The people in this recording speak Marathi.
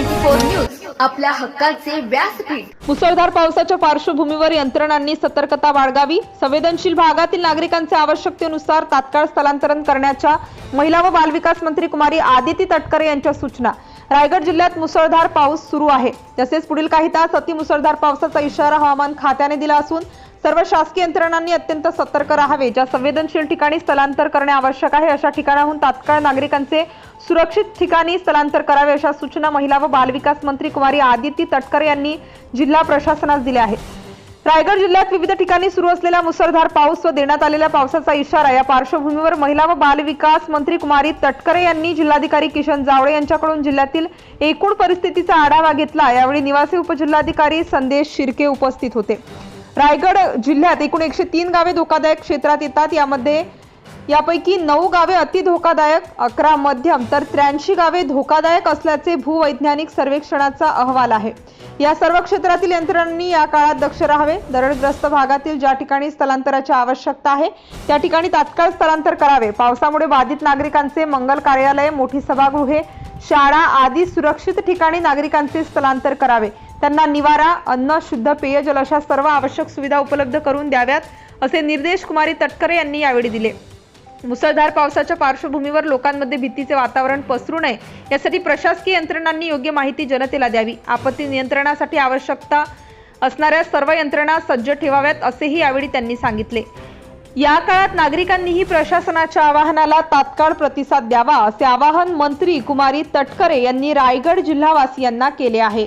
न्यूज आपल्या हक्काचे व्यासपीठ. मुसळधार पावसाच्या पार्श्वभूमीवर यंत्रणांनी सतर्कता बाळगावी. संवेदनशील भागातील नागरिकांचे आवश्यकतेनुसार तात्काळ स्थलांतरण करण्याच्या महिला व बालविकास मंत्री कुमारी आदिती तटकरे यांच्या सूचना. रायगड जिल्ह्यात मुसळधार पाऊस सुरू आहे. तसेच पुढील काही तास अतिमुसळधार पावसाचा इशारा हवामान खात्याने दिला असून सर्व शासकीय यंत्रणांनी अत्यंत सतर्क राहावे. ज्या संवेदनशील ठिकाणी स्थलांतर करणे आवश्यक आहे अशा ठिकाणाहून तात्काळ नागरिकांचे सुरक्षित ठिकाणी स्थलांतर करावे अशा सूचना महिला व बालविकास मंत्री कुमारी आदिती तटकरे यांनी जिल्हा प्रशासनास दिल्या आहेत. रायगड जिल्ह्यात विविध ठिकाणी सुरू असलेला मुसळधार पाऊस व देण्यात आलेल्या पावसाचा इशारा या पार्श्वभूमीवर महिला व बालविकास मंत्री कुमारी तटकरे यांनी जिल्हाधिकारी किशन जावळे यांच्याकडून जिल्ह्यातील एकूण परिस्थितीचा आढावा घेतला. यावेळी निवासी उपजिल्हाधिकारी संदेश शिर्के उपस्थित होते. रायगड जिल्ह्यात एकूण एकशे तीन गावे धोकादायक क्षेत्रात येतात. यामध्ये यापैकी नऊ गावे अति धोकादायक अकरा मध्यम तर त्र्याऐंशी गावे धोकादायक असल्याचे भूवैज्ञानिक सर्वेक्षणाचा अहवाल आहे. या सर्व क्षेत्रातील यंत्रणांनी या काळात दक्ष राहावे. दरडग्रस्त भागातील ज्या ठिकाणी स्थलांतराची आवश्यकता आहे त्या ठिकाणी तात्काळ स्थलांतर करावे. पावसामुळे बाधित नागरिकांचे मंगल कार्यालय मोठी सभागृहे शाळा आदी सुरक्षित ठिकाणी नागरिकांचे स्थलांतर करावे. त्यांना निवारा अन्न शुद्ध पेयजल अशा सर्व आवश्यक सुविधा उपलब्ध करून द्याव्यात असे निर्देश कुमारी तटकरे यांनी यावेळी दिले. मुसळधार पावसाच्या पार्श्वभूमीवर लोकांमध्ये भीतीचे वातावरण पसरू नये यासाठी प्रशासकीय यंत्रणांनी योग्य माहिती जनतेला द्यावी. आपत्ती नियंत्रणासाठी आवश्यकता असणाऱ्या सर्व यंत्रणा सज्ज ठेवाव्यात असेही यावेळी त्यांनी सांगितले. या काळात नागरिकांनीही प्रशासनाच्या आवाहनाला तात्काळ प्रतिसाद द्यावा असे आवाहन मंत्री कुमारी तटकरे यांनी रायगड जिल्हावासियांना केले आहे.